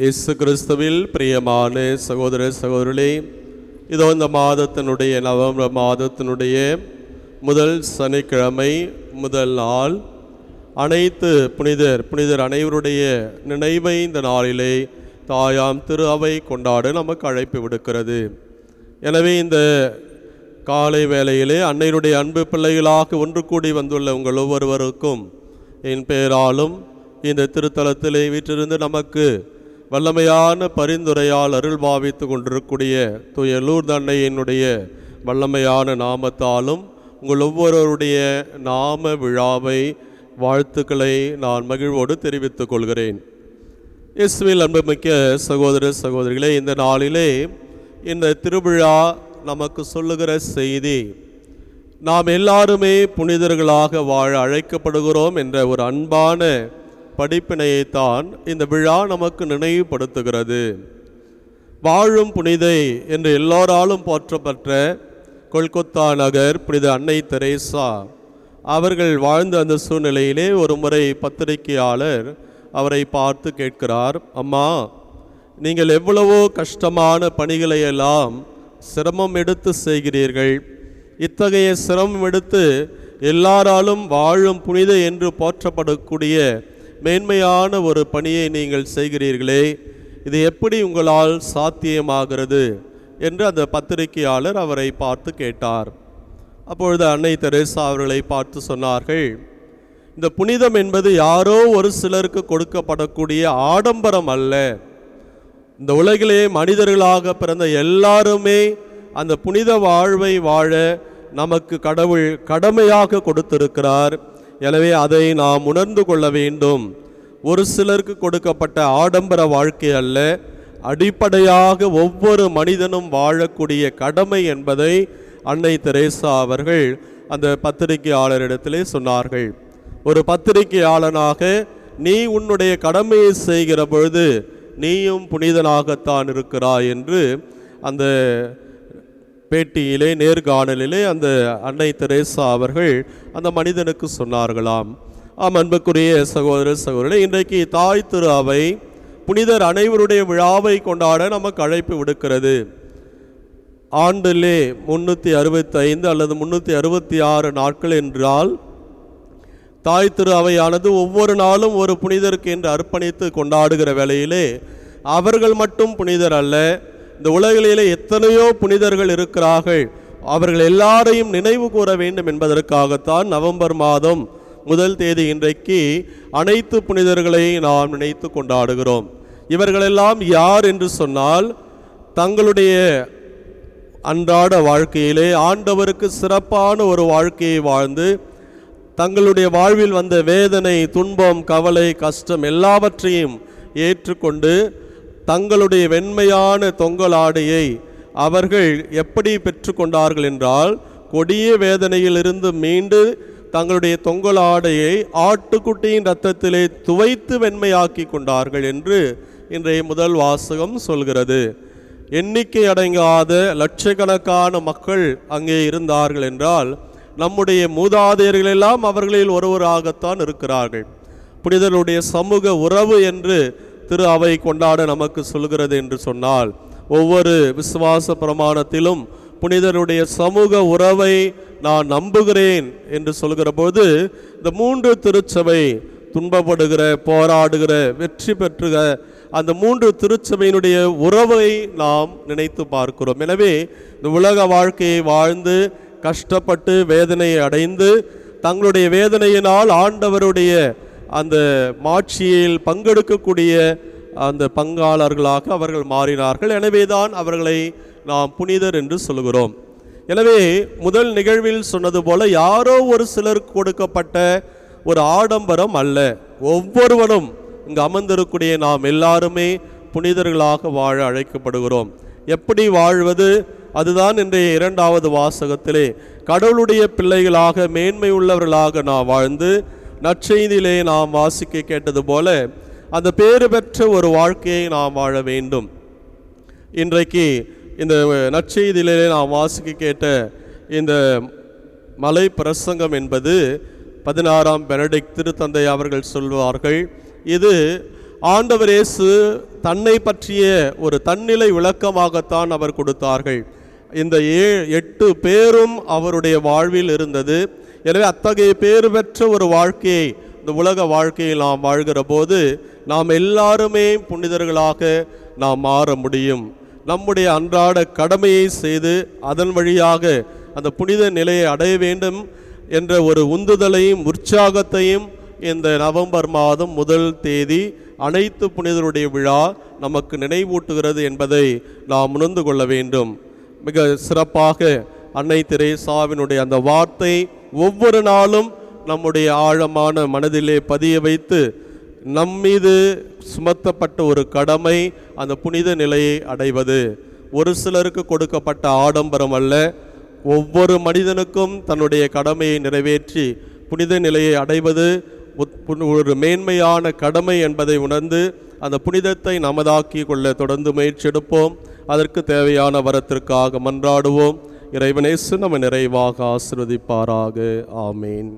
இயேசு கிறிஸ்துவில் பிரியமான சகோதர சகோதரர்களே இதோ இந்த மாதத்தினுடைய நவம்பர் மாதத்தினுடைய முதல் சனிக்கிழமை முதல் நாள். அனைத்து புனிதர் புனிதர் அனைவருடைய நினைவை இந்த நாளிலே தாயாம் திரு அவை கொண்டாட நமக்கு அழைப்பு விடுக்கிறது. எனவே இந்த காலை வேளையிலே அன்னையுடைய அன்பு பிள்ளைகளாக ஒன்று கூடி வந்துள்ள உங்கள் ஒவ்வொருவருக்கும் என் பெயராலும் இந்த திருத்தலத்திலே வீற்றிருந்து நமக்கு வல்லமையான பரிந்துரையால் அருள் பாவித்து கொண்டிருக்கக்கூடிய துயலூர் லூர்து வல்லமையான நாமத்தாலும் உங்கள் ஒவ்வொருவருடைய நாம விழாவை வாழ்த்துக்களை நான் மகிழ்வோடு தெரிவித்துக் கொள்கிறேன். இயேசுவில் அன்புமிக்க சகோதர சகோதரிகளே இந்த நாளிலே இந்த திருவிழா நமக்கு சொல்லுகிற செய்தி நாம் எல்லாருமே புனிதர்களாக வாழ அழைக்கப்படுகிறோம் என்ற ஒரு அன்பான படிப்பினையைத்தான் இந்த விழா நமக்கு நினைவுபடுத்துகிறது. வாழும் புனிதை என்று எல்லோராலும் போற்றப்பட்ட கொல்கத்தா நகர் புனித அன்னை தெரேசா அவர்கள் வாழ்ந்த அந்த சூழ்நிலையிலே ஒரு முறை பத்திரிகையாளர் அவரை பார்த்து கேட்கிறார் அம்மா நீங்கள் எவ்வளவோ கஷ்டமான பணிகளை எல்லாம் சிரமம் எடுத்து செய்கிறீர்கள். இத்தகைய சிரமம் எடுத்து எல்லாராலும் வாழும் புனித என்று போற்றப்படக்கூடிய மேன்மையான ஒரு பணியை நீங்கள் செய்கிறீர்களே இது எப்படி உங்களால் சாத்தியமாகிறது என்று அந்த பத்திரிகையாளர் அவரை பார்த்து கேட்டார். அப்பொழுது அன்னை தெரேசா அவர்களை பார்த்து சொன்னார்கள் இந்த புனிதம் என்பது யாரோ ஒரு சிலருக்கு கொடுக்கப்படக்கூடிய ஆடம்பரம் அல்ல. இந்த உலகிலே மனிதர்களாக பிறந்த எல்லாருமே அந்த புனித வாழ்வை வாழ நமக்கு கடவுள் கடமையாக கொடுத்திருக்கிறார். எனவே அதை நாம் உணர்ந்து கொள்ள வேண்டும். ஒரு சிலருக்கு கொடுக்கப்பட்ட ஆடம்பர வாழ்க்கை அல்ல. அடிப்படையாக ஒவ்வொரு மனிதனும் வாழக்கூடிய கடமை என்பதை அன்னை தெரேசா அவர்கள் அந்த பத்திரிகையாளரிடத்திலே சொன்னார்கள். ஒரு பத்திரிகையாளனாக நீ உன்னுடைய கடமையை செய்கிற பொழுது நீயும் புனிதனாகத்தான் இருக்கிறாய் என்று அந்த பேட்டியிலே நேர்காணலிலே அந்த அன்னை தெரேசா அவர்கள் அந்த மனிதனுக்கு சொன்னார்களாம். ஆம் அன்புக்குரிய சகோதர சகோதரர்களே இன்றைக்கு தாய் திரு அவை புனிதர் அனைவருடைய விழாவை கொண்டாட நமக்கு அழைப்பு விடுக்கிறது. ஆண்டிலே முன்னூற்றி அறுபத்தி ஐந்து அல்லது முன்னூற்றி அறுபத்தி ஆறு நாட்கள் என்றால் தாய் திரு அவையானது ஒவ்வொரு நாளும் ஒரு புனிதருக்கு என்று அர்ப்பணித்து கொண்டாடுகிற வேளையிலே அவர்கள் மட்டும் புனிதர் அல்ல இந்த உலகிலே எத்தனையோ புனிதர்கள் இருக்கிறார்கள். அவர்கள் எல்லாரையும் நினைவு கூற வேண்டும் என்பதற்காகத்தான் நவம்பர் மாதம் முதல் தேதி இன்றைக்கு அனைத்து புனிதர்களை நாம் நினைத்து கொண்டாடுகிறோம். இவர்களெல்லாம் யார் என்று சொன்னால் தங்களுடைய அன்றாட வாழ்க்கையிலே ஆண்டவருக்கு சிறப்பான ஒரு வாழ்க்கையை வாழ்ந்து தங்களுடைய வாழ்வில் வந்த வேதனை துன்பம் கவலை கஷ்டம் எல்லாவற்றையும் ஏற்றுக்கொண்டு தங்களுடைய வெண்மையான தொங்கலாடையை அவர்கள் எப்படி பெற்றுக்கொண்டார்கள் என்றால் கொடிய வேதனையிலிருந்து மீண்டு தங்களுடைய தொங்கலாடையை ஆட்டுக்குட்டியின் ரத்தத்திலே துவைத்து வெண்மையாக்கி கொண்டார்கள் என்று இன்றைய முதல் வாசகம் சொல்கிறது. எண்ணிக்கை அடங்காத லட்சக்கணக்கான மக்கள் அங்கே இருந்தார்கள் என்றால் நம்முடைய மூதாதையர்கள் எல்லாம் அவர்களில் ஒருவராகத்தான் இருக்கிறார்கள். புனிதருடைய சமூக உறவு என்று திரு அவை கொண்டாட நமக்கு சொல்கிறது என்று சொன்னால் ஒவ்வொரு விசுவாச பிரமாணத்திலும் புனிதருடைய சமூக உறவை நான் நம்புகிறேன் என்று சொல்கிற போது இந்த மூன்று திருச்சபை துன்பப்படுகிற போராடுகிற வெற்றி பெற்றுக அந்த மூன்று திருச்சபையினுடைய உறவை நாம் நினைத்து பார்க்கிறோம். எனவே இந்த உலக வாழ்க்கையை வாழ்ந்து கஷ்டப்பட்டு வேதனையை அடைந்து தங்களுடைய வேதனையினால் ஆண்டவருடைய அந்த மாட்சியில் பங்கெடுக்கக்கூடிய அந்த பங்காளர்களாக அவர்கள் மாறினார்கள். எனவேதான் அவர்களை நாம் புனிதர் என்று சொல்கிறோம் எனவே முதல் நிகழ்வில் சொன்னது போல யாரோ ஒரு சிலருக்கு கொடுக்கப்பட்ட ஒரு ஆடம்பரம் அல்ல. ஒவ்வொருவரும் இங்கு அமர்ந்திருக்கூடிய நாம் எல்லாருமே புனிதர்களாக வாழ அழைக்கப்படுகிறோம். எப்படி வாழ்வது? அதுதான் இன்றைய இரண்டாவது வாசகத்திலே. கடவுளுடைய பிள்ளைகளாக மேன்மை உள்ளவர்களாக நாம் வாழ்ந்து நற்செய்தியிலே நாம் வாசிக்க கேட்டது போல அந்த பேறு பெற்ற ஒரு வாழ்க்கையை நாம் வாழ வேண்டும். இன்றைக்கு இந்த நற்செய்தியிலே நாம் வாசிக்க கேட்ட இந்த மலை பிரசங்கம் என்பது பதினாறாம் பெனடிக் திருத்தந்தை அவர்கள் சொல்வார்கள் இது ஆண்டவர் இயேசு தன்னை பற்றிய ஒரு தன்னிலை விளக்கமாகத்தான் அவர் கொடுத்தார்கள். இந்த ஏ எட்டு பேரும் அவருடைய வாழ்வில் இருந்தது. எனவே அத்தகைய பேறு பெற்ற ஒரு வாழ்க்கையை இந்த உலக வாழ்க்கையில் நாம் வாழ்கிற போது நாம் எல்லாருமே புனிதர்களாக நாம் மாற முடியும். நம்முடைய அன்றாட கடமையை செய்து அதன் வழியாக அந்த புனித நிலையை அடைய வேண்டும் என்ற ஒரு உந்துதலையும் உற்சாகத்தையும் இந்த நவம்பர் மாதம் முதல் தேதி அனைத்து புனிதருடைய விழா நமக்கு நினைவூட்டுகிறது என்பதை நாம் உணர்ந்து கொள்ள வேண்டும். மிக சிறப்பாக அன்னை திரேசாவினுடைய அந்த வார்த்தை ஒவ்வொரு நாளும் நம்முடைய ஆழமான மனதிலே பதிய வைத்து நம்மீது சுமத்தப்பட்ட ஒரு கடமை அந்த புனித நிலையை அடைவது. ஒரு சிலருக்கு கொடுக்கப்பட்ட ஆடம்பரம் அல்ல. ஒவ்வொரு மனிதனுக்கும் தன்னுடைய கடமையை நிறைவேற்றி புனித நிலையை அடைவது உத்- புன்- ஒரு மேன்மையான கடமை என்பதை உணர்ந்து அந்த புனிதத்தை நமதாக்கி கொள்ள தொடர்ந்து முயற்சி எடுப்போம். அதற்கு தேவையான வரத்திற்காக மன்றாடுவோம். இறைவனேசு நம்ம நிறைவாக ஆசிர்வதிப்பாராக. ஆமேன்.